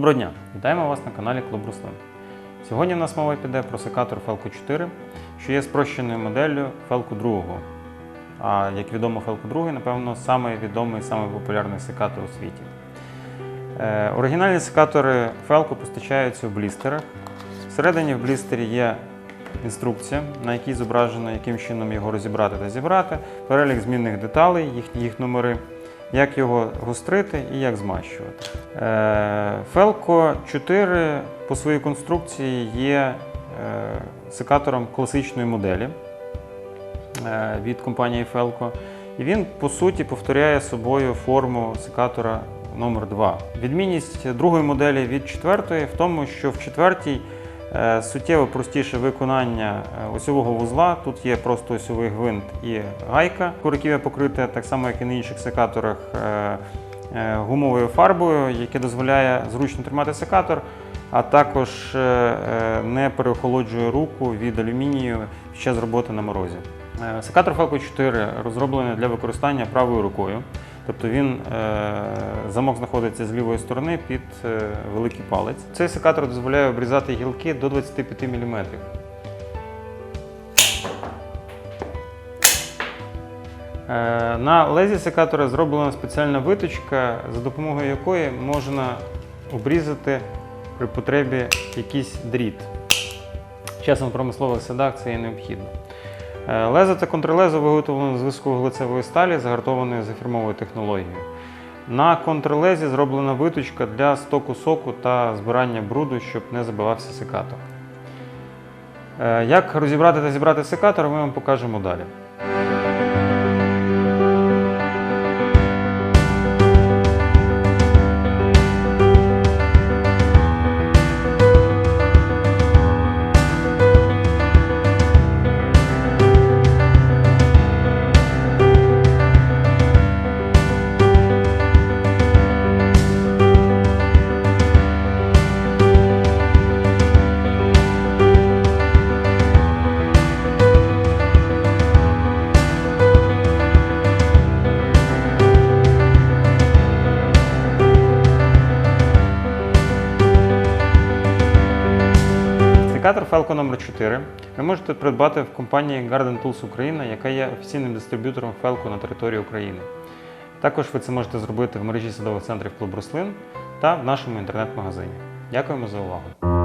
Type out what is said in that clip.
Доброго дня! Вітаємо вас на каналі Клуб Руслин. Сьогодні в нас мова піде про секатор Felco 4, що є спрощеною моделлю Felco 2. А як відомо, Felco 2, напевно, самий відомий самий популярний секатор у світі. Е, оригінальні секатори Felco постачаються в блістерах. Всередині в блістері є інструкція, на якій зображено, яким чином його розібрати та зібрати, перелік змінних деталей, їх, їх номери, як його гострити і як змащувати. Е, Felco 4 по своїй конструкції є е, секатором класичної моделі е, від компанії Felco. І він, по суті, повторяє собою форму секатора номер 2 Відмінність другої моделі від четвертої в тому, що в четвертій е, суттєво простіше виконання е, осьового вузла. Тут є просто осьовий гвинт і гайка, куриків'я покрите, так само як і на інших секаторах, е, е, гумовою фарбою, яке дозволяє зручно тримати секатор, а також е, е, не переохолоджує руку від алюмінію під час роботи на морозі. Е, Секатор Falco 4 розроблений для використання правою рукою. Тобто він е, замок знаходиться з лівої сторони під е, великий палець. Цей секатор дозволяє обрізати гілки до 25 мм. Е, На лезі секатора зроблена спеціальна виточка, за допомогою якої можна обрізати при потребі якийсь дріт. Часом в промислових садах це є необхідно. Е, Лезо та контрлезо виготовлено з високоглицевої сталі, загартованої за фірмовою технологією. На контрлезі зроблена виточка для стоку соку та збирання бруду, щоб не забивався секатор. Е, Як розібрати та зібрати секатор, ми вам покажемо далі. Секатор Felco номер 4 ви можете придбати в компанії Garden Tools Україна, яка є офіційним дистриб'ютором Felco на території України. Також ви це можете зробити в мережі садових центрів Клуб Рослин та в нашому інтернет-магазині. Дякуємо за увагу!